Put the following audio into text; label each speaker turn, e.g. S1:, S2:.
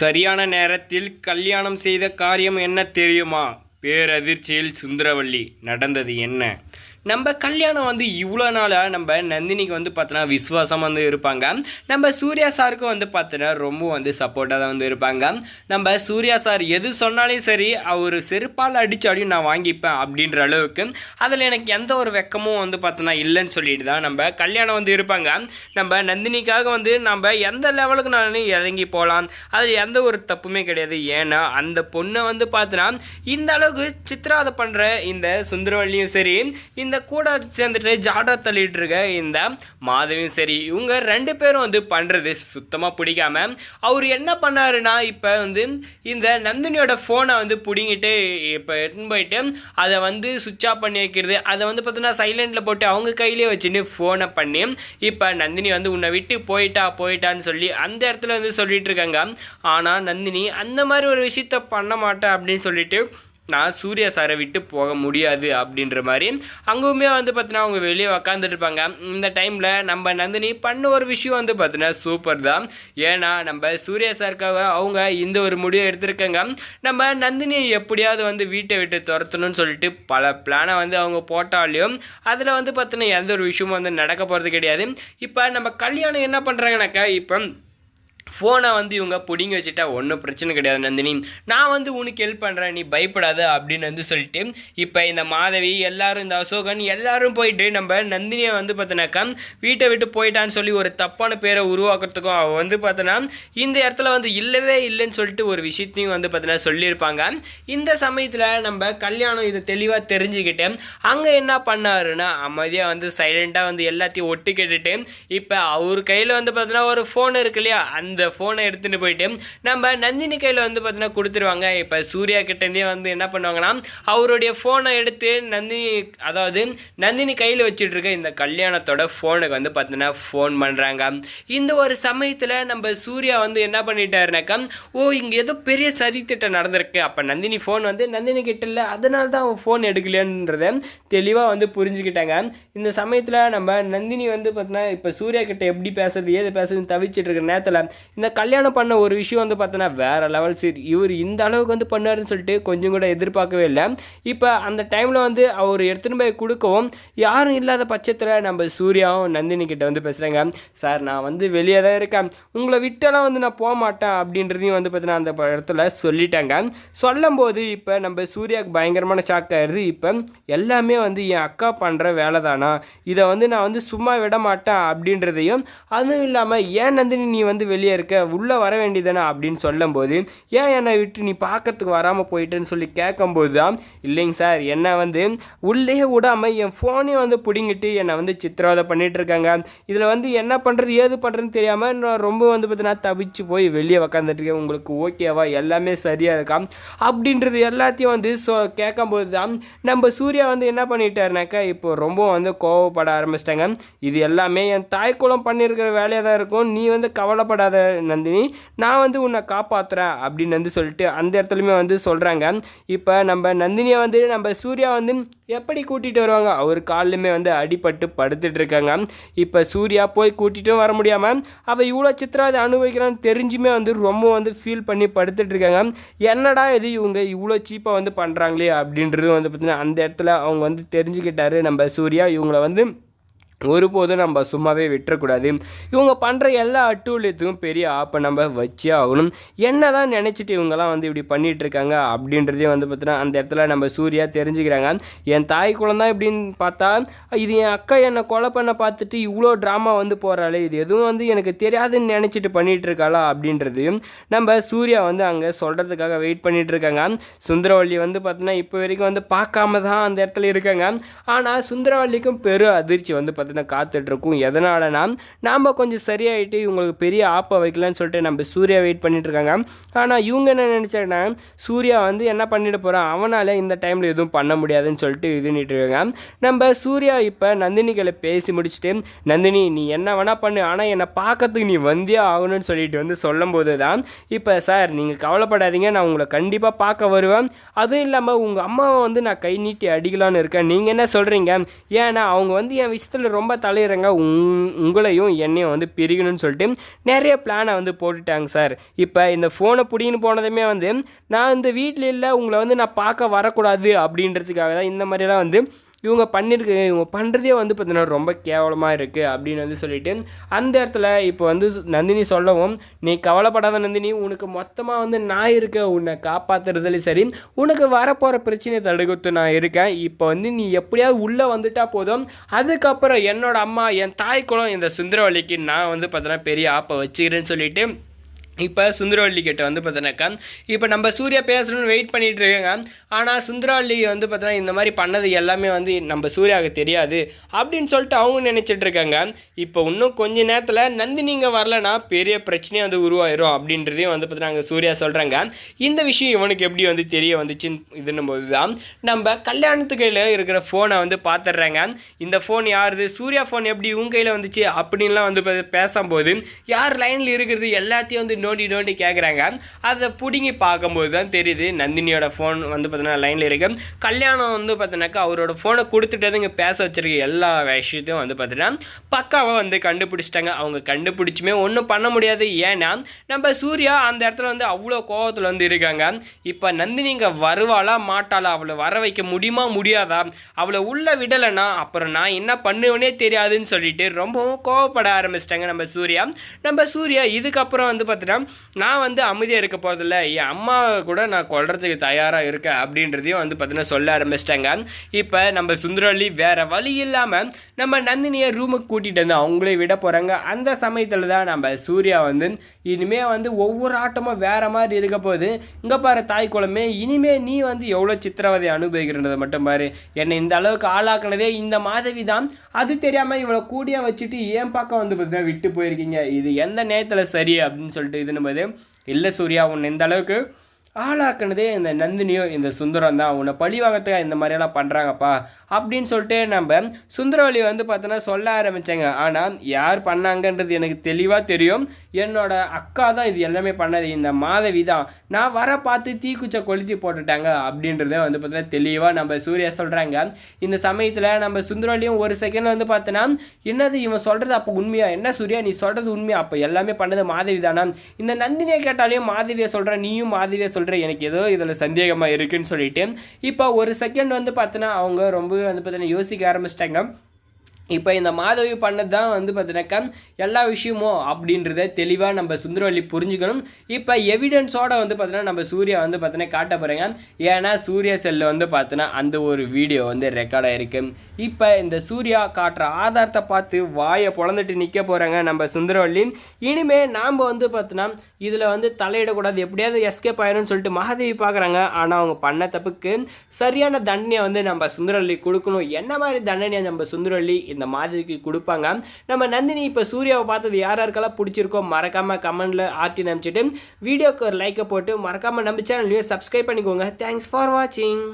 S1: சரியான நேரத்தில் கல்யாணம் செய்த காரியம் என்ன தெரியுமா? பேரதிர்ச்சியில் சுந்தரவள்ளி. நடந்தது என்ன? நம்ம கல்யாணம் வந்து இவ்வளோ நாளாக நம்ம நந்தினிக்கு வந்து பார்த்தோன்னா விசுவாசமாக வந்து இருப்பாங்க. நம்ம சூர்யா சாருக்கும் வந்து பார்த்தோன்னா ரொம்ப வந்து சப்போர்ட்டாக தான் வந்து இருப்பாங்க. நம்ம சூர்யா சார் எது சொன்னாலும் சரி அவர் செருப்பால் அடித்தாலையும் நான் வாங்கிப்பேன் அப்படின்ற அளவுக்கு அதில் எனக்கு எந்த ஒரு வெக்கமும் வந்து பார்த்தோன்னா இல்லைன்னு சொல்லிட்டு தான் நம்ம கல்யாணம் வந்து இருப்பாங்க. நம்ம நந்தினிக்காக வந்து நம்ம எந்த லெவலுக்கு நான் இறங்கி போகலாம் அதில் எந்த ஒரு தப்புமே கிடையாது. ஏன்னா அந்த பொண்ணை வந்து பார்த்தோன்னா இந்த அளவுக்கு சித்திராதை பண்ணுற இந்த சுந்தரவள்ளியும் சரி இந்த இந்த கூட சேர்ந்துட்டு ஜாடா தள்ளிட்டு இருக்க இந்த மாதவியும் சரி இவங்க ரெண்டு பேரும் வந்து பண்ணுறது சுத்தமாக பிடிக்காம அவர் என்ன பண்ணாருன்னா இப்போ வந்து இந்த நந்தினியோட ஃபோனை வந்து பிடிங்கிட்டு இப்போ எடுத்துன்னு போயிட்டு அதை வந்து சுவிட்ச் ஆஃப் பண்ணி வைக்கிறது அதை வந்து பார்த்தீங்கன்னா சைலண்டில் போட்டு அவங்க கையிலே வச்சுட்டு ஃபோனை பண்ணி இப்போ நந்தினி வந்து உன்னை விட்டு போயிட்டா போயிட்டான்னு சொல்லி அந்த இடத்துல வந்து சொல்லிட்டு இருக்காங்க. ஆனால் நந்தினி அந்த மாதிரி ஒரு விஷயத்த பண்ண மாட்டேன் அப்படின்னு சொல்லிட்டு நான் சூர்யா சாரை விட்டு போக முடியாது அப்படின்ற மாதிரி அங்கேயுமே வந்து பார்த்தீங்கன்னா அவங்க வெளியே உக்காந்துட்டு இருப்பாங்க இந்த டைமில் நம்ம நந்தினி பண்ண ஒரு விஷயம் வந்து பார்த்தீங்கன்னா சூப்பர் தான். ஏன்னா நம்ம சூர்யா சாருக்காக அவங்க இந்த ஒரு முடிவை எடுத்திருக்காங்க. நம்ம நந்தினியை எப்படியாவது வந்து வீட்டை விட்டு துரத்தணும்னு சொல்லிட்டு பல பிளானை வந்து அவங்க போட்டாலையும் அதில் வந்து பார்த்தீங்கன்னா எந்த ஒரு விஷயமும் வந்து நடக்க போகிறது கிடையாது. இப்போ நம்ம கல்யாணம் என்ன பண்ணுறாங்கனாக்கா இப்போ ஃபோனை வந்து இவங்க பிடிங்கி வச்சுட்டா ஒன்றும் பிரச்சனை கிடையாது நந்தினி. நான் வந்து உனக்கு ஹெல்ப் பண்ணுறேன் நீ பயப்படாத அப்படின்னு வந்து சொல்லிட்டு இப்போ இந்த மாதவி எல்லாரும் இந்த அசோகன் எல்லாரும் போயிட்டு நம்ம நந்தினியை வந்து பார்த்தோன்னாக்கா வீட்டை விட்டு போயிட்டான்னு சொல்லி ஒரு தப்பான பேரை உருவாக்குறதுக்கும் அவள் வந்து பார்த்தோன்னா இந்த இடத்துல வந்து இல்லவே இல்லைன்னு சொல்லிட்டு ஒரு விஷயத்தையும் வந்து பார்த்தினா சொல்லியிருப்பாங்க. இந்த சமயத்தில் நம்ம கல்யாணம் இதை தெளிவாக தெரிஞ்சுக்கிட்டு அங்கே என்ன பண்ணாருன்னா அமைதியாக வந்து சைலண்ட்டாக வந்து எல்லாத்தையும் ஒட்டு கேட்டுட்டு இப்போ அவர் கையில் வந்து பார்த்தினா ஒரு ஃபோன் இருக்கு இல்லையா அந்த ஃபோனை எடுத்துகிட்டு போயிட்டு நம்ம நந்தினி கையில் வந்து பார்த்தீங்கன்னா கொடுத்துருவாங்க. இப்போ சூர்யா கிட்டேருந்தே வந்து என்ன பண்ணுவாங்கன்னா அவருடைய ஃபோனை எடுத்து நந்தினி அதாவது நந்தினி கையில் வச்சுட்டு இருக்க இந்த கல்யாணத்தோட ஃபோனுக்கு வந்து பார்த்தீங்கன்னா ஃபோன் பண்ணுறாங்க இந்த ஒரு சமயத்தில் நம்ம சூர்யா வந்து என்ன பண்ணிட்டாருனாக்கா ஓ இங்கே ஏதோ பெரிய சதித்திட்டம் நடந்திருக்கு. அப்போ நந்தினி ஃபோன் வந்து நந்தினி கிட்ட இல்லை அதனால தான் அவன் ஃபோன் எடுக்கலையன்றத தெளிவாக வந்து புரிஞ்சுக்கிட்டாங்க. இந்த சமயத்தில் நம்ம நந்தினி வந்து பார்த்தீங்கன்னா இப்போ சூர்யா கிட்ட எப்படி பேசுறது ஏது பேசுறதுன்னு தவிச்சிட்டு இருக்கிற நேரத்தில் இந்த கல்யாணம் பண்ண ஒரு விஷயம் வந்து பார்த்தோன்னா வேற லெவல் சரி. இவர் இந்த அளவுக்கு வந்து பண்ணாருன்னு சொல்லிட்டு கொஞ்சம் கூட எதிர்பார்க்கவே இல்லை. இப்போ அந்த டைமில் வந்து அவர் எடுத்துன்னு போய் கொடுக்கவும் யாரும் இல்லாத பட்சத்தில் நம்ம சூர்யாவும் நந்தினி கிட்ட வந்து பேசுகிறாங்க சார் நான் வந்து வெளியே தான் இருக்கேன். உங்களை விட்டெல்லாம் வந்து நான் போக மாட்டேன் அப்படின்றதையும் வந்து பார்த்தீங்கன்னா அந்த இடத்துல சொல்லிட்டாங்க. சொல்லும்போது இப்போ நம்ம சூர்யாவுக்கு பயங்கரமான ஷாக் ஆயிடுது. இப்போ எல்லாமே வந்து என் அக்கா பண்ணுற வேலை தானா இதை வந்து நான் வந்து சும்மா விட மாட்டேன் அப்படின்றதையும் அதுவும் இல்லாமல் ஏன் நந்தினி நீ வந்து வெளியே இருக்க உள்ளே வர வேண்டியதானே அப்படின்னு சொல்லும்போது ஏன் என்னை விட்டு நீ பார்க்கறதுக்கு வராமல் போயிட்டேன்னு சொல்லி கேட்கும்போது தான் இல்லைங்க சார் என்னை வந்து உள்ளே விடாமல் என் ஃபோனையும் வந்து பிடிங்கிட்டு என்னை வந்து சித்திரவதை பண்ணிகிட்டு இருக்காங்க. இதில் வந்து என்ன பண்ணுறது ஏது பண்ணுறதுன்னு தெரியாமல் நான் ரொம்ப வந்து பார்த்தீங்கன்னா தவிச்சு போய் வெளியே உக்காந்துட்ருக்கேன் உங்களுக்கு ஓகேவா எல்லாமே சரியாக இருக்கா? அப்படின்றது எல்லாத்தையும் வந்து ஸோ கேட்கும்போது தான் நம்ம சூர்யா வந்து என்ன பண்ணிட்டாருனாக்கா இப்போ ரொம்ப வந்து கோவப்பட ஆரம்பிச்சிட்டாங்க. இது எல்லாமே என் தாய்க்குளம் பண்ணியிருக்கிற வேலையாக தான் இருக்கும். நீ வந்து கவலைப்படாத நந்தினி நான் வந்து உன்னை காப்பாற்றுறேன் அப்படின்னு வந்து சொல்லிட்டு அந்த இடத்துலையுமே வந்து சொல்கிறாங்க இப்போ நம்ம நந்தினியை வந்து நம்ம சூர்யா வந்து எப்படி கூட்டிகிட்டு வருவாங்க? அவர் காலிலுமே வந்து அடிபட்டு படுத்துட்டு இருக்காங்க. இப்போ சூர்யா போய் கூட்டிகிட்டும் வர முடியாமல் அவள் இவ்வளோ சித்திராவது அனுபவிக்கிறான்னு தெரிஞ்சுமே வந்து ரொம்ப வந்து ஃபீல் பண்ணி படுத்துட்டு இருக்காங்க. என்னடா இது இவங்க இவ்வளோ சீப்பாக வந்து பண்ணுறாங்களே அப்படின்றது வந்து பார்த்திங்கன்னா அந்த இடத்துல அவங்க வந்து தெரிஞ்சுக்கிட்டாரு நம்ம சூர்யா. இவங்கள வந்து ஒருபோதும் நம்ம சும்மாவே விட்டுறக்கூடாது. இவங்க பண்ணுற எல்லா அட்டூழியத்துக்கும் பெரிய ஆப்பை நம்ம வச்சே ஆகணும். என்ன தான் நினச்சிட்டு இவங்கெல்லாம் வந்து இப்படி பண்ணிகிட்டு இருக்காங்க அப்படின்றதையும் வந்து பார்த்தீங்கன்னா அந்த இடத்துல நம்ம சூர்யா தெரிஞ்சுக்கிறாங்க. என் தாய் குழந்தை இப்படின்னு பார்த்தா இது என் அக்கா என்னை கொலை பண்ண பார்த்துட்டு இவ்வளோ ட்ராமா வந்து போகிறாளே இது எதுவும் வந்து எனக்கு தெரியாதுன்னு நினச்சிட்டு பண்ணிகிட்டு இருக்காளா அப்படின்றதையும் நம்ம சூர்யா வந்து அங்கே சொல்கிறதுக்காக வெயிட் பண்ணிகிட்டு இருக்காங்க சுந்தரவள்ளி வந்து பார்த்தீங்கன்னா இப்போ வரைக்கும் வந்து பார்க்காம தான் அந்த இடத்துல இருக்காங்க. ஆனால் சுந்தரவள்ளிக்கும் பெரும் அதிர்ச்சி வந்து பார்த்தீங்கன்னா காத்துட்ருக்கும். எதனாலனா நாம் கொஞ்சம் சரியாயிட்டு இவங்களுக்கு பெரிய ஆப்பை வைக்கலான்னு சொல்லிட்டு நம்ம சூர்யா வெயிட் பண்ணிட்டு இருக்காங்க ஆனால் இவங்க என்ன நினச்சாங்கன்னா சூர்யா வந்து என்ன பண்ணிட்டு போகிறான் அவனால் இந்த டைமில் எதுவும் பண்ண முடியாதுன்னு சொல்லிட்டு இது பண்ணிட்டு இருக்காங்க நம்ம சூர்யா இப்போ நந்தினிகளை பேசி முடிச்சுட்டு நந்தினி நீ என்ன வேணால் பண்ணு. ஆனால் என்னை பார்க்கறதுக்கு நீ வந்தே ஆகணும்னு சொல்லிட்டு வந்து சொல்லும்போது தான் இப்போ சார் நீங்கள் கவலைப்படாதீங்க. நான் உங்களை கண்டிப்பாக பார்க்க வருவேன். அதுவும் இல்லாமல் உங்கள் அம்மாவை வந்து நான் கை நீட்டி அடிக்கலான்னு இருக்கேன். நீங்கள் என்ன சொல்கிறீங்க ஏன்னா அவங்க வந்து என் விஷயத்தில் ரொம்ப தலையிறங்க உங் உங்களையும் என்னையும் வந்து பிரிக்கணும்னு சொல்லிட்டு நிறைய பிளானை வந்து போட்டுட்டாங்க சார். இப்போ இந்த ஃபோனை பிடின்னு போனதுமே வந்து நான் இந்த வீட்டில் இல்லை உங்களை வந்து நான் பார்க்க வரக்கூடாது அப்படின்றதுக்காக தான் இந்த மாதிரிலாம் வந்து இவங்க பண்ணியிருக்கு இவங்க பண்ணுறதே வந்து பார்த்தீங்கன்னா ரொம்ப கேவலமாக இருக்குது அப்படின்னு வந்து சொல்லிட்டு அந்த இடத்துல இப்போ வந்து நந்தினி சொல்லவும் நீ கவலைப்படாத நந்தினி உனக்கு மொத்தமாக வந்து நான் இருக்க உன்னை காப்பாற்றுறதுலையும் சரி உனக்கு வரப்போகிற பிரச்சனையை தடுக்கத்து நான் இருக்கேன். இப்போ வந்து நீ எப்படியாவது உள்ளே வந்துட்டா போதும். அதுக்கப்புறம் என்னோட அம்மா என் தாய் குளம் இந்த சுந்தரவள்ளிக்கு நான் வந்து பார்த்தீங்கன்னா பெரிய ஆப்பை வச்சுக்கிறேன்னு சொல்லிட்டு இப்போ சுந்தரவல்லி கிட்ட வந்து பார்த்தோன்னாக்கா இப்போ நம்ம சூர்யா பேசணும்னு வெயிட் பண்ணிகிட்டு இருக்காங்க. ஆனால் சுந்தரவல்லி வந்து பார்த்தோன்னா இந்த மாதிரி பண்ணது எல்லாமே வந்து நம்ம சூர்யாவுக்கு தெரியாது அப்படின்னு சொல்லிட்டு அவங்க நினச்சிட்டு இருக்காங்க. இப்போ இன்னும் கொஞ்ச நேரத்தில் நந்தினி இங்கே வரலனா பெரிய பிரச்சனையாக வந்து உருவாயிரும் அப்படின்றதையும் வந்து பார்த்தீங்கன்னா சூர்யா சொல்கிறாங்க இந்த விஷயம் இவனுக்கு எப்படி வந்து தெரிய வந்துச்சுன்னு இதுன்னும் போது தான் நம்ம கல்யாணத்து கையில் இருக்கிற ஃபோனை வந்து பார்த்துடுறாங்க இந்த ஃபோன் யாருது? சூர்யா ஃபோன் எப்படி உன் கையில் வந்துச்சு? அப்படின்லாம் வந்து பேசும்போது யார் லைனில் இருக்கிறது? எல்லாத்தையும் வந்து நோண்டி நோண்டி கேட்குறாங்க அதை பிடுங்கி பார்க்கும்போது தான் தெரியுது நந்தினியோட ஃபோன் வந்து பார்த்தீங்கன்னா லைனில் இருக்குது கல்யாணம் வந்து பார்த்தீங்கன்னாக்கா அவரோட ஃபோனை கொடுத்துட்டதுங்க பேச வச்சிருக்க எல்லா விஷயத்தையும் வந்து பார்த்தீங்கன்னா பக்காவாக வந்து கண்டுபிடிச்சிட்டாங்க. அவங்க கண்டுபிடிச்சுமே ஒன்றும் பண்ண முடியாது. ஏன்னா நம்ம சூர்யா அந்த இடத்துல வந்து அவ்வளோ கோவத்தில் வந்து இருக்காங்க. இப்போ நந்தினி இங்கே வருவாளா மாட்டாளா? அவளை வர வைக்க முடியுமா முடியாதா? அவளை உள்ளே விடலைன்னா அப்புறம் நான் என்ன பண்ணுவேனே தெரியாதுன்னு சொல்லிட்டு ரொம்பவும் கோவப்பட ஆரம்பிச்சிட்டாங்க நம்ம சூர்யா. நம்ம சூர்யா இதுக்கப்புறம் வந்து பார்த்தீங்கன்னா நான் வந்து அமைதியாக இருக்க போகிறதில்ல என் அம்மா கூட நான் கொள்றதுக்கு தயாராக இருக்கேன் அப்படின்றதையும் வந்து பார்த்தீங்கன்னா சொல்ல ஆரம்பிச்சிட்டாங்க. இப்போ நம்ம சுந்தரவள்ளி வேறு வழி இல்லாமல் நம்ம நந்தினியை ரூமுக்கு கூட்டிகிட்டு வந்து அவங்களே விட போகிறாங்க அந்த சமயத்தில் தான் நம்ம சூர்யா வந்து இனிமேல் வந்து ஒவ்வொரு ஆட்டமும் வேறு மாதிரி இருக்க போகுது. இங்கே பாரு தாய் குளமே இனிமே நீ வந்து எவ்வளோ சித்திரவதை அனுபவிக்கிறன்றதை மட்டும் பாரு. என்னை இந்த அளவுக்கு ஆளாக்குனதே இந்த மாதவி தான். அது தெரியாமல் இவ்வளோ கூடிய வச்சுட்டு ஏன் பக்கம் வந்து பார்த்தீங்கன்னா விட்டு போயிருக்கீங்க. இது எந்த நேரத்தில் சரி அப்படின்னு சொல்லிட்டு இதுன்னும் இல்லை சூர்யா உன்னை இந்த அளவுக்கு ஆளாக்குனதே இந்த நந்தினியோ இந்த சுந்தரம் தான் உன்னை பழி வாங்கறதுக்காக இந்த மாதிரியெல்லாம் பண்ணுறாங்கப்பா அப்படின்னு சொல்லிட்டு நம்ம சுந்தரவழி வந்து பார்த்தோன்னா சொல்ல ஆரம்பித்தாங்க ஆனால் யார் பண்ணாங்கன்றது எனக்கு தெளிவாக தெரியும். என்னோட அக்கா தான் இது எல்லாமே பண்ணது. இந்த மாதவி தான். நான் வர பார்த்து தீக்குச்சை கொளுத்தி போட்டுட்டாங்க அப்படின்றத வந்து பார்த்தோன்னா தெளிவாக நம்ம சூர்யா சொல்கிறாங்க இந்த சமயத்தில் நம்ம சுந்தரவழியும் ஒரு செகண்ட் வந்து பார்த்தோன்னா என்னது இவன் சொல்கிறது அப்போ உண்மையா? என்ன சூர்யா நீ சொல்கிறது உண்மையா? அப்போ எல்லாமே பண்ணது மாதவி தானா? இந்த நந்தினியை கேட்டாலையும் மாதவியை சொல்கிற நீயும் மாதவியை சொல்கிற எனக்கு ஏதோ இதில் சந்தேகமாக இருக்குன்னு சொல்லிட்டு இப்போ ஒரு செகண்ட் வந்து பார்த்தோன்னா அவங்க ரொம்ப வந்து பார்த்தீங்கன்னா யோசிக்க ஆரம்பிச்சிட்டாங்க. இப்போ இந்த மாதவி பண்ணது தான் வந்து பார்த்தீங்கன்னாக்கா எல்லா விஷயமும் அப்படின்றத தெளிவாக நம்ம சுந்தரவல்லி புரிஞ்சுக்கணும். இப்போ எவிடன்ஸோட வந்து பார்த்தீங்கன்னா நம்ம சூர்யா வந்து பார்த்தீங்கன்னா காட்ட போகிறேங்க ஏன்னா சூர்யா செல்லில் வந்து பார்த்தீங்கன்னா அந்த ஒரு வீடியோ வந்து ரெக்கார்ட் ஆகிருக்கு இப்போ இந்த சூர்யா காட்டுற ஆதாரத்தை பார்த்து வாயை பொழந்துட்டு நிற்க போகிறாங்க நம்ம சுந்தரவல்லி இனிமேல் நாம் வந்து பார்த்தோன்னா இதில் வந்து தலையிடக்கூடாது. எப்படியாவது எஸ்கேப் ஆயிரும்னு சொல்லிட்டு மகாதேவி பார்க்குறாங்க ஆனால் அவங்க பண்ண தப்புக்கு சரியான தண்டனையை வந்து நம்ம சுந்தரவல்லி கொடுக்கணும். என்ன மாதிரி தண்டனையை நம்ம சுந்தரவல்லி இந்த மாதிரிக்கு கொடுப்பாங்க. நம்ம நந்தினி இப்போ சூர்யாவை பார்த்தது யார் யாருக்கெல்லாம் பிடிச்சிருக்கோ மறக்காமல் கமெண்டில் ஆர்டி நம்பிச்சிட்டு வீடியோக்கு ஒரு லைக்கை போட்டு மறக்காமல் நம்ம சேனல்லையும் சப்ஸ்கிரைப் பண்ணிக்கோங்க. தேங்க்ஸ் ஃபார் வாட்சிங்